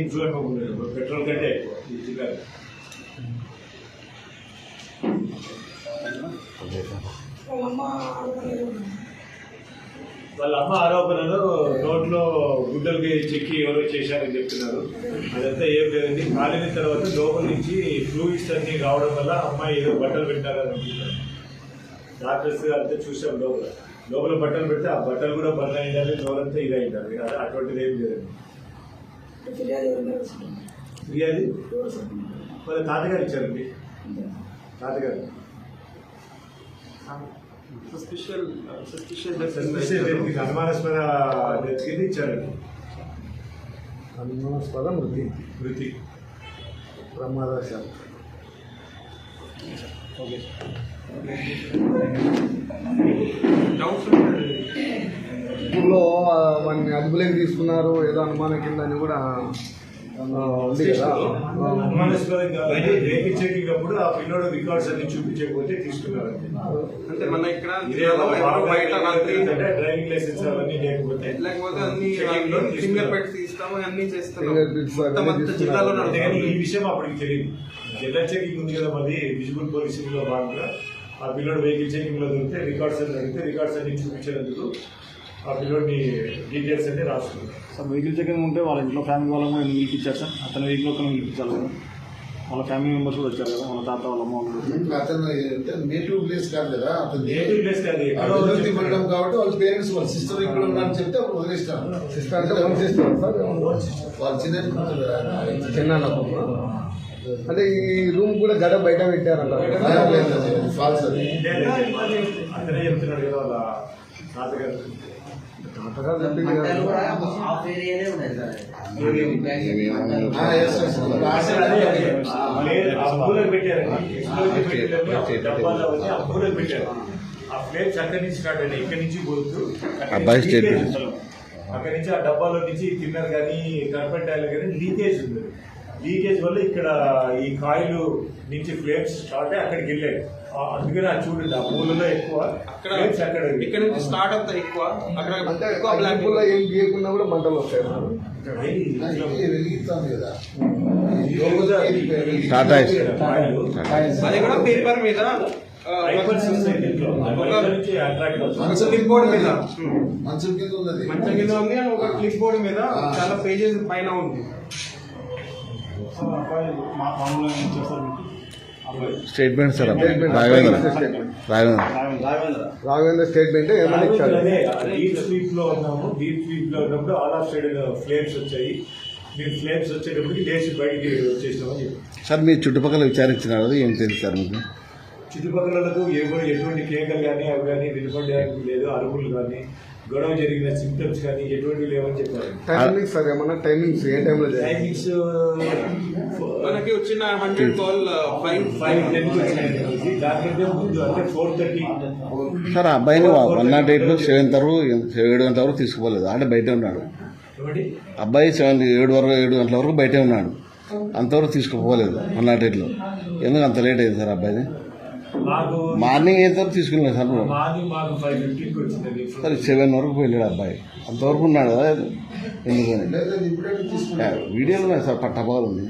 Influence ఉండదు. Petrol కంటే ఎక్కువ. ఈ జిల్లాలో వాళ్ళ అమ్మ ఆరోపణలు నోట్లో గుడ్డలకి చెక్కి ఎవరో చేశారని చెప్తున్నారు. అదంతా ఏం లేదండి. కాలిన తర్వాత లోపల నుంచి ఫ్లూయిడ్స్ అన్ని రావడం వల్ల అమ్మాయి ఏదో బట్టలు పెట్టారని అనుకుంటున్నారు. డాక్టర్స్ అంతా చూసాం లోపల. లోపల బట్టలు పెడితే ఆ బట్టలు కూడా బంద్ అయ్యాలి నోరంతా ఇది అయింటారు అది అటువంటిది ఏం లేదండి. ఫిర్యాదు వాళ్ళ తాతగారు ఇచ్చారండి తాతగారు. మీకు అనుమానాస్పద కింద ఇచ్చారండి అనుమానాస్పద మృతి. వృత్తి ప్రమాదశాలు డౌట్స్ ఊళ్ళో వాడిని అదుపులోకి తీసుకున్నారు ఏదో అనుమానం కింద అని కూడా ఆ, ఉంది కదా. పిల్లోడు రికార్డ్స్ అన్ని చూపించకపోతే తీసుకున్నారండి. అంటే మన ఇక్కడ బయట డ్రైవింగ్ లైసెన్స్ అవన్నీ లేకపోతే లేకపోతే అన్ని ఫింగర్ తీసుకున్నారు. తీసుకున్నారు. జిల్లాలో ఈ విషయం అప్పటికి తెలియదు. జిల్లా చెకింగ్ ఉంది కదా మరి విజిబుల్ పోలీసింగ్లో భాగంగా. ఆ పిల్లోడు వెహికల్ చెకింగ్లో దొరికితే రికార్డ్స్ అన్ని అడిగితే రికార్డ్స్ అన్ని చూపించినందుకు ఆ పిల్లోడిని డీటెయిల్స్ అన్ని రాసుకున్నారు సార్ వెహికల్ చెకింగ్ ఉంటే వాళ్ళ ఇంట్లో ఫ్యామిలీ వాళ్ళని కూడా పిలిపించారు సార్. అతని వెహికల్ ఒక్కరిని పిలిపించాలి కదా. వాళ్ళ ఫ్యామిలీ మెంబర్స్ కూడా వచ్చారు కదా వాళ్ళ తాత వాళ్ళ అమ్మ. అతను నేటివ్ ప్లేస్ కాదు కదా అతను నేటివ్ ప్లేస్ కాదు ఎక్కడో అభివృద్ధి పడడం కాబట్టి వాళ్ళ పేరెంట్స్ వాళ్ళ సిస్టర్ ఇక్కడ ఉన్నారని చెప్తే అప్పుడు వదిలేస్తారు. సిస్టర్ అంటే వన్ సిస్టర్ సార్ వాళ్ళ చిన్న. చిన్న అంటే ఈ రూమ్ కూడా గడ బయట పెట్టారంట. ఫాల్స్ అది అతనే చెప్తున్నాడు కదా వాళ్ళ తాతగారు తాతగారు చెప్పింది ఆ, ప్లేట్ అక్కడి నుంచి స్టార్ట్ అయినాయి ఇక్కడి నుంచి పోతూ అక్కడి అబ్బాయి నుంచి. స్టేట్ ఆ డబ్బాలో నుంచి తిన్నర్ కానీ కార్పెంట్ కానీ లీకేజ్ ఉంది లీకేజ్ వల్ల ఇక్కడ ఈ కాయిల్ నుంచి ఫ్లేమ్స్ స్టార్ట్ అయ్యి అక్కడికి వెళ్ళాయి. ఆ, అందుకని అది చూడండి ఆ మూలలో ఎక్కువ అక్కడ అక్కడ ఇక్కడ నుంచి స్టార్ట్ అవుతా ఎక్కువ. అక్కడ అంటే ఎక్కువ బ్లాక్ అగ్గిపుల్ల ఏం గీయకుండా కూడా మంటలు వస్తాయి. అది కూడా పేపర్ మీద క్లిప్ బోర్డ్ మీద. మంచం కింద ఉన్నది మంచం కింద ఉంది ఒక క్లిప్ బోర్డ్ మీద చాలా పేజెస్ పైన ఉంది. Statement sir. Raghavendra. Raghavendra. Raghavendra. Raghavendra statement ఏమని ఇచ్చారు అదే డీప్ స్లీప్లో ఉన్నాము డీప్ స్లీప్లో ఉన్నప్పుడు ఆల్ ఆఫ్ సైడ్ ఫ్లేమ్స్ వచ్చాయి. మీరు ఫ్లేమ్స్ వచ్చేటప్పటికి లేచి బయటికి వచ్చేసినామని చెప్పి సార్ మీ చుట్టుపక్కల విచారించినారు ఏం తెలుసు సార్ మీకు? చుట్టుపక్కలకు ఎవరు ఎటువంటి కేకలు కానీ అవి కానీ వినపడడానికి లేదు అరుపులు కానీ గొడవ జరిగిన సింటమ్స్ కానీ ఎటువంటివి లేవని చెప్పారు. టైమింగ్స్ సార్ ఏమన్నా టైమింగ్స్ ఏ టైంలో టైమింగ్స్ మనకి వచ్చిన hundred call five five ten వచ్చినాయి. దానికంటే ముందు అంటే ఫోర్ థర్టీ సార్ ఆ అబ్బాయిని వన్ నాట్ ఎయిట్లో సెవెంత్ వరకు ఏడు గంటల వరకు తీసుకోలేదు అంటే బయటే ఉన్నాడు. అబ్బాయి సెవెన్ ఏడు వరకు ఏడు గంటల వరకు బయటే ఉన్నాడు. అంతవరకు తీసుకుపోలేదు వన్ నాట్ ఎయిట్లో ఎందుకు అంత లేట్ అయింది సార్ అబ్బాయిది మార్నింగ్ వరకు తీసుకున్నాడు సార్ సార్ సెవెన్ వరకు వెళ్ళాడు అబ్బాయి. అంతవరకు ఉన్నాడు కదా ఎందుకని? వీడియోలో ఉన్నాయి సార్ పట్టపగలు ఉంది